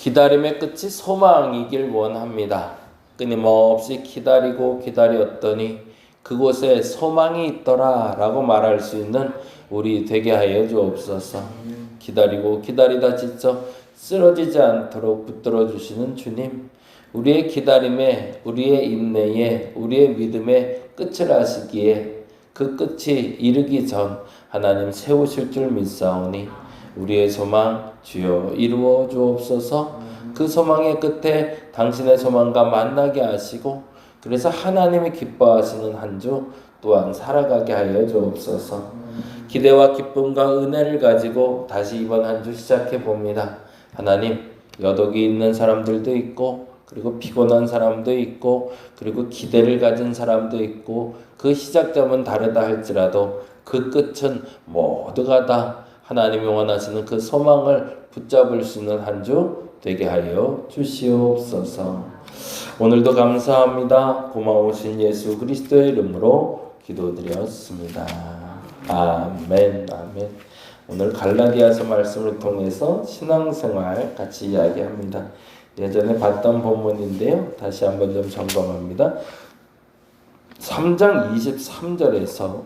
기다림의 끝이 소망이길 원합니다. 끊임없이 기다리고 기다렸더니 그곳에 소망이 있더라 라고 말할 수 있는 우리 되게 하여 주옵소서. 기다리고 기다리다 지쳐 쓰러지지 않도록 붙들어 주시는 주님. 우리의 기다림에, 우리의 인내에, 우리의 믿음에 끝을 하시기에 그 끝이 이르기 전 하나님 세우실 줄 믿사오니 우리의 소망 주여 이루어 주옵소서. 그 소망의 끝에 당신의 소망과 만나게 하시고 그래서 하나님이 기뻐하시는 한 주 또한 살아가게 하여 주옵소서. 기대와 기쁨과 은혜를 가지고 다시 이번 한 주 시작해 봅니다. 하나님 여독이 있는 사람들도 있고 그리고 피곤한 사람도 있고 그리고 기대를 가진 사람도 있고 그 시작점은 다르다 할지라도 그 끝은 모두가 다 하나님이 원하시는 그 소망을 붙잡을 수 있는 한 주 되게 하여 주시옵소서. 오늘도 감사합니다. 고마우신 예수 그리스도의 이름으로 기도드렸습니다. 아멘, 아멘. 오늘 갈라디아서 말씀을 통해서 신앙생활 같이 이야기합니다. 예전에 봤던 본문인데요. 다시 한번 좀 점검합니다. 3장 23절에서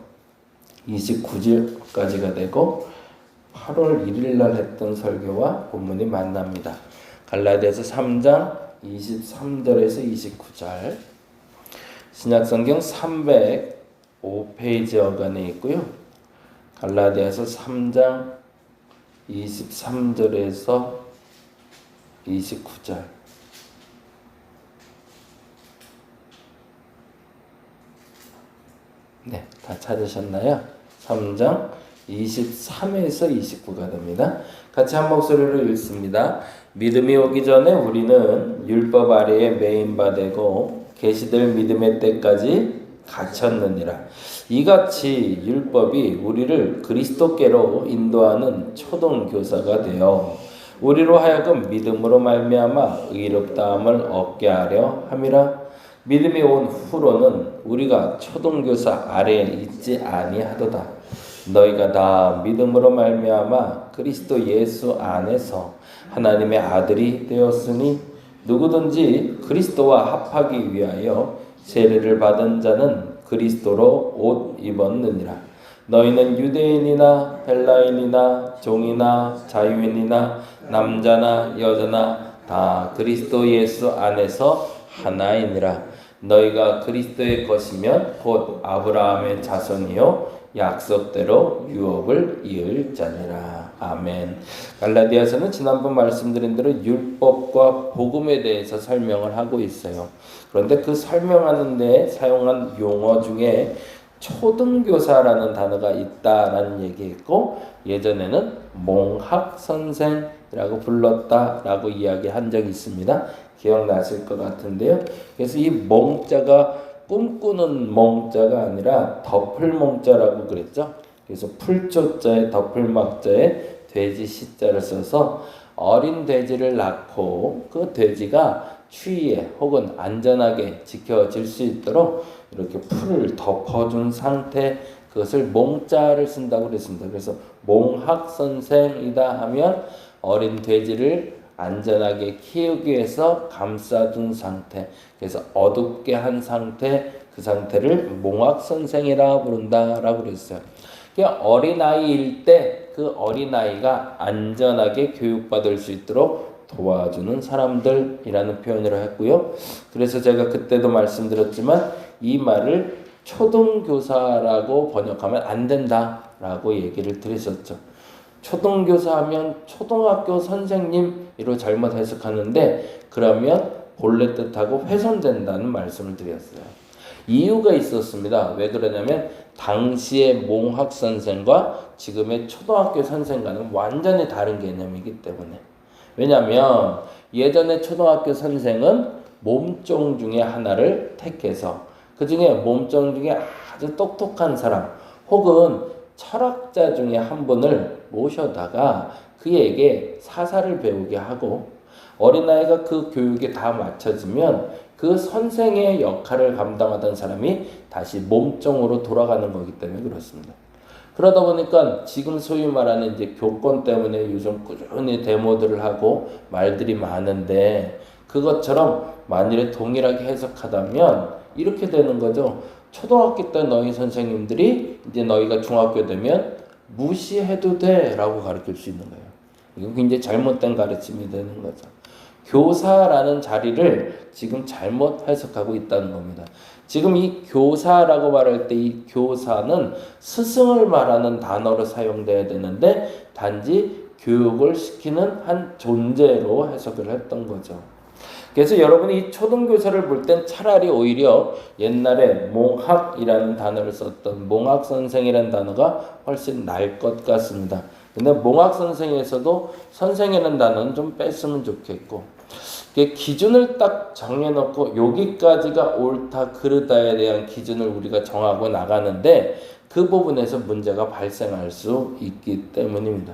29절까지가 되고 8월 1일 날 했던 설교와 본문이 만납니다. 갈라디아서 3장 23절에서 29절 신약성경 305페이지 어간에 있고요. 갈라디아서 3장 23절에서 29절 네, 다 찾으셨나요? 3장 23에서 29가 됩니다. 같이 한 목소리로 읽습니다. 믿음이 오기 전에 우리는 율법 아래에 매인바 되고 계시될 믿음의 때까지 갇혔느니라. 이같이 율법이 우리를 그리스도께로 인도하는 초등 교사가 되어 우리로 하여금 믿음으로 말미암아 의롭다함을 얻게 하려 함이라. 믿음이 온 후로는 우리가 초등교사 아래에 있지 아니하도다. 너희가 다 믿음으로 말미암아 그리스도 예수 안에서 하나님의 아들이 되었으니 누구든지 그리스도와 합하기 위하여 세례를 받은 자는 그리스도로 옷 입었느니라. 너희는 유대인이나 헬라인이나 종이나 자유인이나 남자나 여자나 다 그리스도 예수 안에서 하나이니라. 너희가 그리스도의 것이면 곧 아브라함의 자손이요 약속대로 유업을 이을 자니라. 아멘. 갈라디아서는 지난번 말씀드린 대로 율법과 복음에 대해서 설명을 하고 있어요. 그런데 그 설명하는 데 사용한 용어 중에 초등교사라는 단어가 있다라는 얘기했고 예전에는 몽학 선생이라고 불렀다라고 이야기한 적이 있습니다. 기억나실 것 같은데요. 그래서 이 몽자가 꿈꾸는 몽자가 아니라 덮을 몽자라고 그랬죠. 그래서 풀초자에 덮을막자에 돼지 시자를 써서 어린 돼지를 낳고 그 돼지가 추위에 혹은 안전하게 지켜질 수 있도록 이렇게 풀을 덮어준 상태 그것을 몽자를 쓴다고 그랬습니다. 그래서 몽학 선생이다 하면 어린 돼지를 안전하게 키우기 위해서 감싸둔 상태, 그래서 어둡게 한 상태, 그 상태를 몽학 선생이라 부른다라고 그랬어요. 어린 아이일 때 그 어린 아이가 안전하게 교육받을 수 있도록 도와주는 사람들이라는 표현으로 했고요. 그래서 제가 그때도 말씀드렸지만 이 말을 초등교사라고 번역하면 안 된다라고 얘기를 드렸었죠. 초등교사 하면 초등학교 선생님으로 잘못 해석하는데 그러면 본래 뜻하고 훼손된다는 말씀을 드렸어요. 이유가 있었습니다. 왜 그러냐면 당시의 몽학 선생과 지금의 초등학교 선생과는 완전히 다른 개념이기 때문에. 왜냐하면 예전에 초등학교 선생은 몸종 중에 하나를 택해서 그 중에 몸종 중에 아주 똑똑한 사람 혹은 철학자 중에 한 분을 모셔다가 그에게 사사를 배우게 하고 어린아이가 그 교육에 다 맞춰지면 그 선생의 역할을 감당하던 사람이 다시 몸종으로 돌아가는 거기 때문에 그렇습니다. 그러다 보니까 지금 소위 말하는 이제 교권 때문에 요즘 꾸준히 데모들을 하고 말들이 많은데 그것처럼 만일에 동일하게 해석하다면 이렇게 되는 거죠. 초등학교 때 너희 선생님들이 이제 너희가 중학교 되면 무시해도 돼 라고 가르칠 수 있는 거예요. 이거 굉장히 잘못된 가르침이 되는 거죠. 교사라는 자리를 지금 잘못 해석하고 있다는 겁니다. 지금 이 교사라고 말할 때 이 교사는 스승을 말하는 단어로 사용돼야 되는데 단지 교육을 시키는 한 존재로 해석을 했던 거죠. 그래서 여러분이 이 초등교사를 볼 땐 차라리 오히려 옛날에 몽학이라는 단어를 썼던 몽학 선생이라는 단어가 훨씬 날 것 같습니다. 근데 몽학 선생에서도 선생이라는 단어는 좀 뺐으면 좋겠고 기준을 딱 정해놓고 여기까지가 옳다 그르다에 대한 기준을 우리가 정하고 나가는데 그 부분에서 문제가 발생할 수 있기 때문입니다.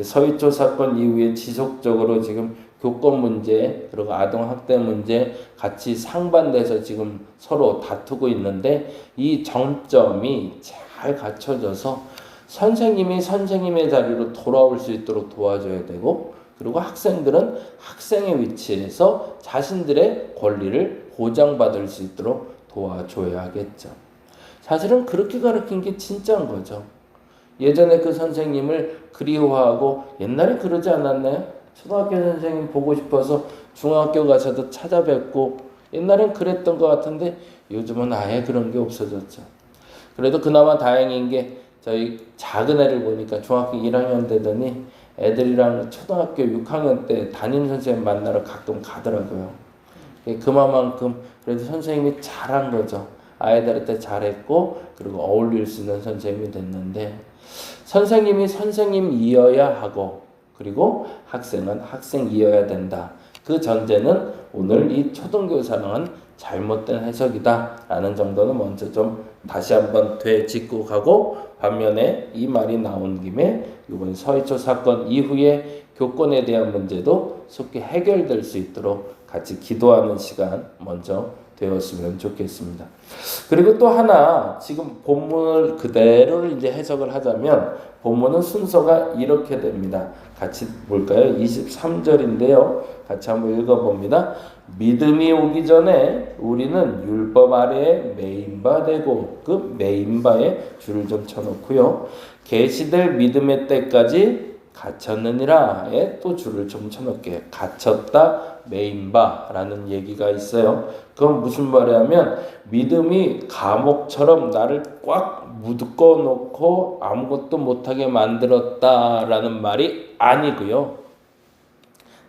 서희초 사건 이후에 지속적으로 지금 교권 문제 그리고 아동 학대 문제 같이 상반돼서 지금 서로 다투고 있는데 이 정점이 잘 갖춰져서 선생님이 선생님의 자리로 돌아올 수 있도록 도와줘야 되고 그리고 학생들은 학생의 위치에서 자신들의 권리를 보장받을 수 있도록 도와줘야겠죠. 사실은 그렇게 가르친 게 진짜인 거죠. 예전에 그 선생님을 그리워하고 옛날에 그러지 않았나요? 초등학교 선생님 보고 싶어서 중학교 가서도 찾아뵙고 옛날엔 그랬던 것 같은데 요즘은 아예 그런 게 없어졌죠. 그래도 그나마 다행인 게 저희 작은 애를 보니까 중학교 1학년 되더니 애들이랑 초등학교 6학년 때 담임 선생님 만나러 가끔 가더라고요. 그만큼 그래도 선생님이 잘한 거죠. 아이들한테 잘했고 그리고 어울릴 수 있는 선생님이 됐는데 선생님이 선생님이어야 하고 그리고 학생은 학생이어야 된다. 그 전제는 오늘 이 초등교사는 잘못된 해석이다 라는 정도는 먼저 좀 다시 한번 되짚고 가고 반면에 이 말이 나온 김에 이번 서해초 사건 이후에 교권에 대한 문제도 속히 해결될 수 있도록 같이 기도하는 시간 먼저 되었으면 좋겠습니다. 그리고 또 하나 지금 본문을 그대로 이제 해석을 하자면 본문은 순서가 이렇게 됩니다. 같이 볼까요? 23절인데요. 같이 한번 읽어 봅니다. 믿음이 오기 전에 우리는 율법 아래에 메인바 되고 그 메인바에 줄을 좀 쳐놓고요. 계시될 믿음의 때까지 갇혔느니라에 또 줄을 좀 쳐놓게 갇혔다 메인바라는 얘기가 있어요. 그건 무슨 말이냐면 믿음이 감옥처럼 나를 꽉 묶어 놓고 아무것도 못하게 만들었다라는 말이 아니고요.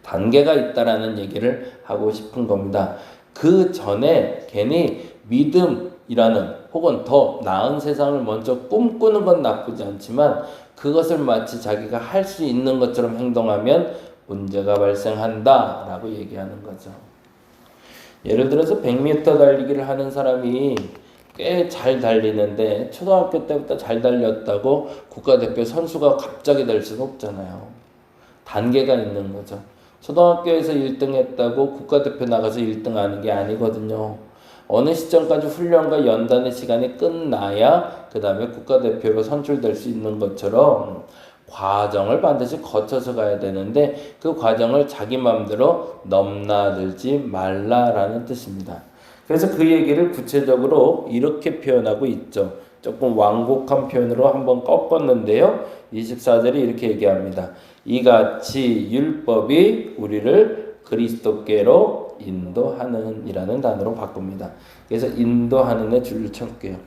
단계가 있다라는 얘기를 하고 싶은 겁니다. 그 전에 괜히 믿음이라는 혹은 더 나은 세상을 먼저 꿈꾸는 건 나쁘지 않지만 그것을 마치 자기가 할 수 있는 것처럼 행동하면 문제가 발생한다 라고 얘기하는 거죠. 예를 들어서 100m 달리기를 하는 사람이 꽤 잘 달리는데 초등학교 때부터 잘 달렸다고 국가대표 선수가 갑자기 될 수는 없잖아요. 단계가 있는 거죠. 초등학교에서 1등 했다고 국가대표 나가서 1등 하는 게 아니거든요. 어느 시점까지 훈련과 연단의 시간이 끝나야 그 다음에 국가대표로 선출될 수 있는 것처럼 과정을 반드시 거쳐서 가야 되는데 그 과정을 자기 마음대로 넘나들지 말라라는 뜻입니다. 그래서 그 얘기를 구체적으로 이렇게 표현하고 있죠. 조금 완곡한 표현으로 한번 꺾었는데요. 24절이 이렇게 얘기합니다. 이같이 율법이 우리를 그리스도께로 인도하는 이라는 단어로 바꿉니다. 그래서 인도하는에 줄을 쳐볼게요.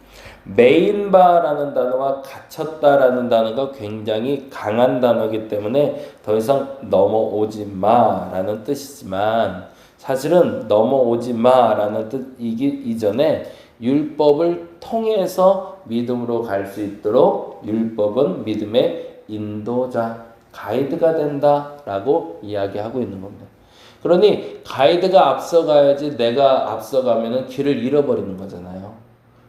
메인바라는 단어와 갇혔다라는 단어가 굉장히 강한 단어이기 때문에 더 이상 넘어오지 마라는 뜻이지만 사실은 넘어오지 마라는 뜻이기 이전에 율법을 통해서 믿음으로 갈 수 있도록 율법은 믿음의 인도자, 가이드가 된다라고 이야기하고 있는 겁니다. 그러니 가이드가 앞서가야지 내가 앞서가면은 길을 잃어버리는 거잖아요.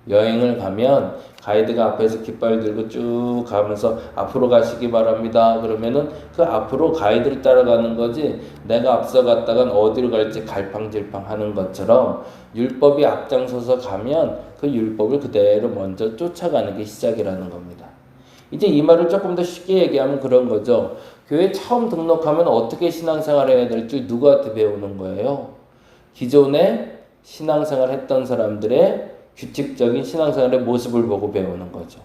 여행을 가면 가이드가 앞에서 깃발 들고 쭉 가면서 앞으로 가시기 바랍니다. 그러면은 그 앞으로 가이드를 따라가는 거지 내가 앞서 갔다간 어디로 갈지 갈팡질팡 하는 것처럼 율법이 앞장서서 가면 그 율법을 그대로 먼저 쫓아가는 게 시작이라는 겁니다. 이제 이 말을 조금 더 쉽게 얘기하면 그런 거죠. 교회 처음 등록하면 어떻게 신앙생활 해야 될지 누구한테 배우는 거예요? 기존에 신앙생활 했던 사람들의 규칙적인 신앙생활의 모습을 보고 배우는 거죠.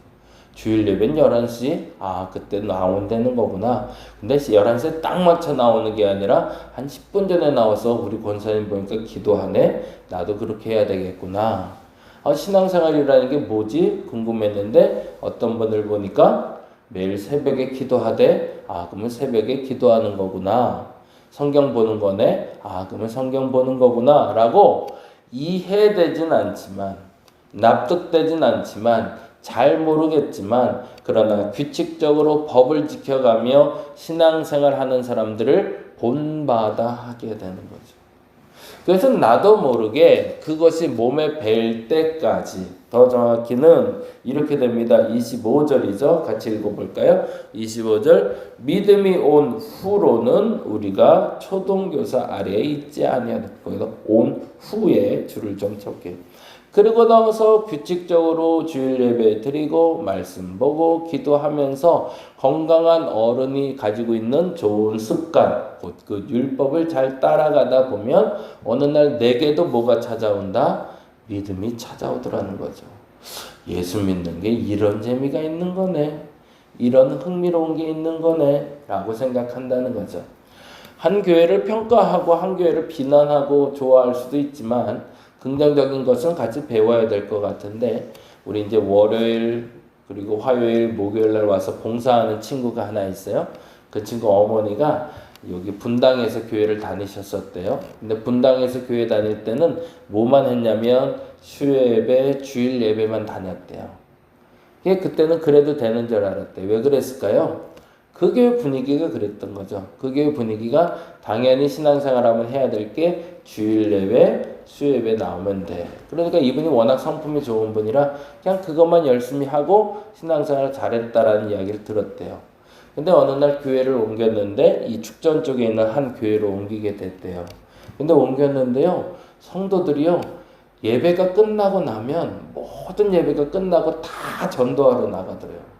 주일 예배는 11시, 아, 그때 나온다는 거구나. 근데 11시에 딱 맞춰 나오는 게 아니라 한 10분 전에 나와서 우리 권사님 보니까 기도하네? 나도 그렇게 해야 되겠구나. 아, 신앙생활이라는 게 뭐지? 궁금했는데 어떤 분을 보니까 매일 새벽에 기도하되, 아, 그러면 새벽에 기도하는 거구나. 성경 보는 거네? 아, 그러면 성경 보는 거구나. 라고 이해되진 않지만, 납득되진 않지만, 잘 모르겠지만 그러나 규칙적으로 법을 지켜가며 신앙생활 하는 사람들을 본받아 하게 되는 거죠. 그래서 나도 모르게 그것이 몸에 뵐 때까지 더 정확히는 이렇게 됩니다. 25절이죠. 같이 읽어볼까요? 25절 믿음이 온 후로는 우리가 초동교사 아래에 있지 거기서 온 후에 줄을 좀 쳤게 그리고 나서 규칙적으로 주일 예배 드리고 말씀 보고 기도하면서 건강한 어른이 가지고 있는 좋은 습관, 곧 그 율법을 잘 따라가다 보면 어느 날 내게도 뭐가 찾아온다? 믿음이 찾아오더라는 거죠. 예수 믿는 게 이런 재미가 있는 거네. 이런 흥미로운 게 있는 거네. 라고 생각한다는 거죠. 한 교회를 평가하고 한 교회를 비난하고 좋아할 수도 있지만 긍정적인 것은 같이 배워야 될 것 같은데 우리 이제 월요일 그리고 화요일 목요일 날 와서 봉사하는 친구가 하나 있어요. 그 친구 어머니가 여기 분당에서 교회를 다니셨었대요. 근데 분당에서 교회 다닐 때는 뭐만 했냐면 수요예배, 주일 예배만 다녔대요. 그게 그때는 그래도 되는 줄 알았대. 왜 그랬을까요? 그 교회 분위기가 그랬던 거죠. 그 교회 분위기가 당연히 신앙생활하면 해야 될 게 주일 예배, 수요예배 나오면 돼. 그러니까 이분이 워낙 성품이 좋은 분이라 그냥 그것만 열심히 하고 신앙생활 잘했다라는 이야기를 들었대요. 근데 어느 날 교회를 옮겼는데 이 축전 쪽에 있는 한 교회로 옮기게 됐대요. 근데 옮겼는데요. 성도들이요. 예배가 끝나고 나면 모든 예배가 끝나고 다 전도하러 나가더래요.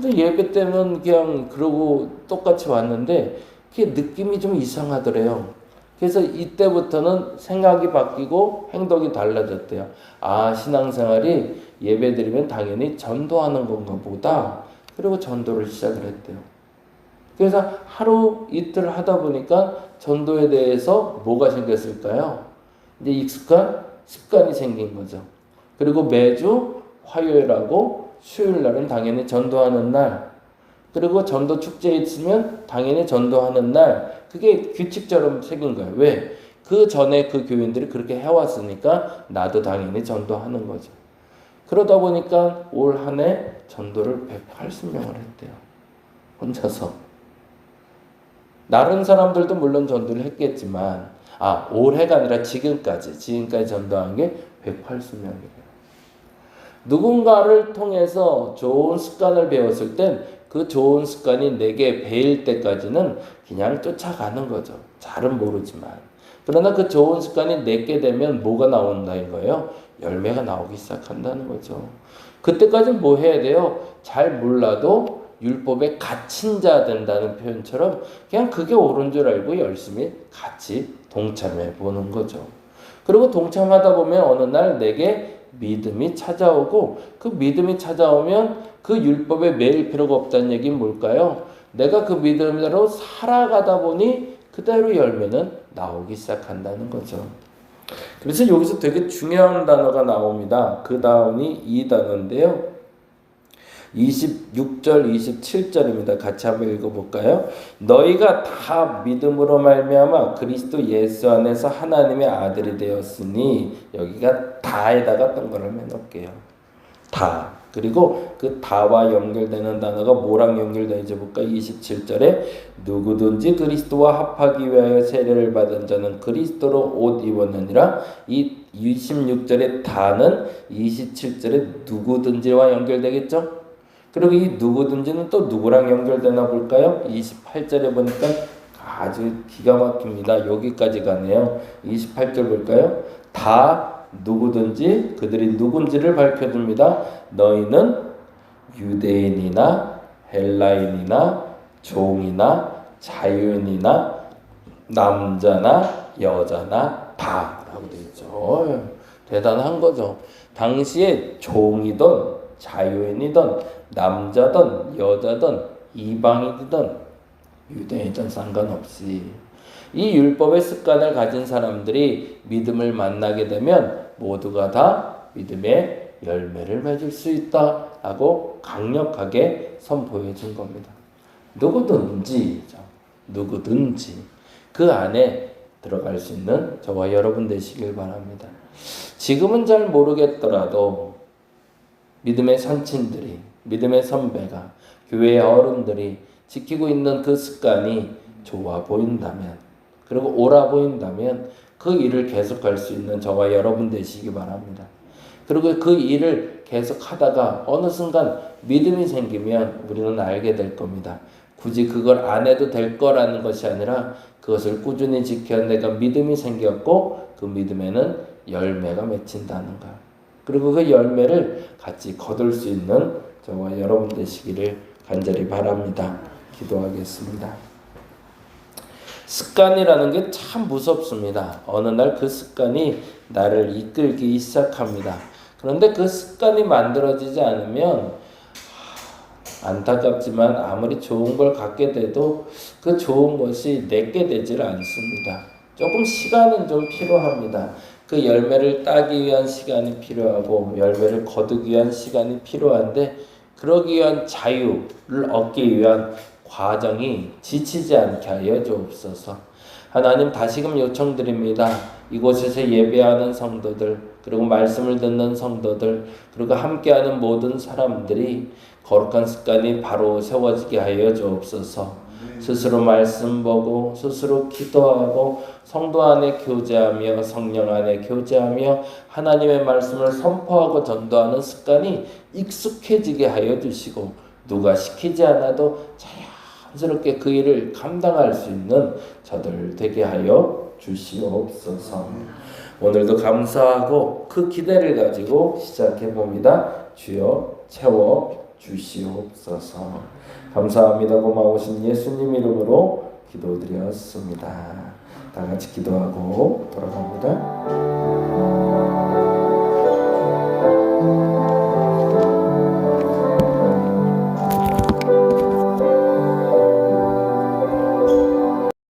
근데 예배 때는 그냥 그러고 똑같이 왔는데 그게 느낌이 좀 이상하더래요. 그래서 이때부터는 생각이 바뀌고 행동이 달라졌대요. 아, 신앙생활이 예배 드리면 당연히 전도하는 건가 보다. 그리고 전도를 시작을 했대요. 그래서 하루 이틀 하다 보니까 전도에 대해서 뭐가 생겼을까요? 이제 익숙한 습관이 생긴 거죠. 그리고 매주 화요일하고 수요일 날은 당연히 전도하는 날, 그리고 전도 축제 있으면 당연히 전도하는 날, 그게 규칙처럼 생긴 거예요. 왜? 그 전에 그 교인들이 그렇게 해왔으니까 나도 당연히 전도하는 거죠. 그러다 보니까 올 한 해 전도를 180명을 했대요. 혼자서. 다른 사람들도 물론 전도를 했겠지만, 아, 올해가 아니라 지금까지, 지금까지 전도한 게 180명이래요. 누군가를 통해서 좋은 습관을 배웠을 땐 그 좋은 습관이 내게 배일 때까지는 그냥 쫓아가는 거죠. 잘은 모르지만. 그러나 그 좋은 습관이 내게 되면 뭐가 나온다는 거예요? 열매가 나오기 시작한다는 거죠. 그때까지 뭐 해야 돼요? 잘 몰라도 율법에 갇힌 자 된다는 표현처럼 그냥 그게 옳은 줄 알고 열심히 같이 동참해 보는 거죠. 그리고 동참하다 보면 어느 날 내게 믿음이 찾아오고 그 믿음이 찾아오면 그 율법에 매일 필요가 없다는 얘기는 뭘까요? 내가 그 믿음대로 살아가다 보니 그대로 열매는 나오기 시작한다는 거죠. 그래서 여기서 되게 중요한 단어가 나옵니다. 그 다음이 이 단어인데요. 26절, 27절입니다. 같이 한번 읽어 볼까요? 너희가 다 믿음으로 말미암아 그리스도 예수 안에서 하나님의 아들이 되었으니 여기가 다에다가 동그라미 해놓을게요. 다. 그리고 그 다와 연결되는 단어가 뭐랑 연결되는지 볼까? 27절에 누구든지 그리스도와 합하기 위하여 세례를 받은 자는 그리스도로 옷 입었느니라. 이 26절의 다는 27절에 누구든지와 연결되겠죠? 그리고 이 누구든지는 또 누구랑 연결되나 볼까요? 28절에 보니까 아주 기가 막힙니다. 여기까지 가네요. 28절 볼까요? 다 누구든지 그들이 누군지를 밝혀줍니다. 너희는 유대인이나 헬라인이나 종이나 자유인이나 남자나 여자나 다라고 되어 있죠. 어휴, 대단한 거죠. 당시에 종이든 자유인이든 남자든 여자든 이방인이든 유대인이든 상관없이 이 율법의 습관을 가진 사람들이 믿음을 만나게 되면 모두가 다 믿음의 열매를 맺을 수 있다라고 강력하게 선포해 준 겁니다. 누구든지 누구든지 그 안에 들어갈 수 있는 저와 여러분 되시길 바랍니다. 지금은 잘 모르겠더라도 믿음의 선친들이 믿음의 선배가 교회의 어른들이 지키고 있는 그 습관이 좋아 보인다면 그리고 옳아 보인다면 그 일을 계속할 수 있는 저와 여러분 되시기 바랍니다. 그리고 그 일을 계속 하다가 어느 순간 믿음이 생기면 우리는 알게 될 겁니다. 굳이 그걸 안 해도 될 거라는 것이 아니라 그것을 꾸준히 지켜 내가 믿음이 생겼고 그 믿음에는 열매가 맺힌다는 것. 그리고 그 열매를 같이 거둘 수 있는 저와 여러분 되시기를 간절히 바랍니다. 기도하겠습니다. 습관이라는 게 참 무섭습니다. 어느 날 그 습관이 나를 이끌기 시작합니다. 그런데 그 습관이 만들어지지 않으면 안타깝지만 아무리 좋은 걸 갖게 돼도 그 좋은 것이 내게 되질 않습니다. 조금 시간은 좀 필요합니다. 그 열매를 따기 위한 시간이 필요하고 열매를 거두기 위한 시간이 필요한데 그러기 위한 자유를 얻기 위한 과정이 지치지 않게 하여 주옵소서. 하나님 다시금 요청드립니다. 이곳에서 예배하는 성도들 그리고 말씀을 듣는 성도들 그리고 함께하는 모든 사람들이 거룩한 습관이 바로 세워지게 하여 주옵소서. 스스로 말씀 보고 스스로 기도하고 성도 안에 교제하며 성령 안에 교제하며 하나님의 말씀을 선포하고 전도하는 습관이 익숙해지게 하여 주시고 누가 시키지 않아도 자연스럽게 그 일을 감당할 수 있는 저들 되게 하여 주시옵소서. 오늘도 감사하고 그 기대를 가지고 시작해 봅니다. 주여 채워 주시옵소서. 감사합니다. 고마우신 예수님 이름으로 기도드렸습니다. 다 같이 기도하고 돌아갑니다.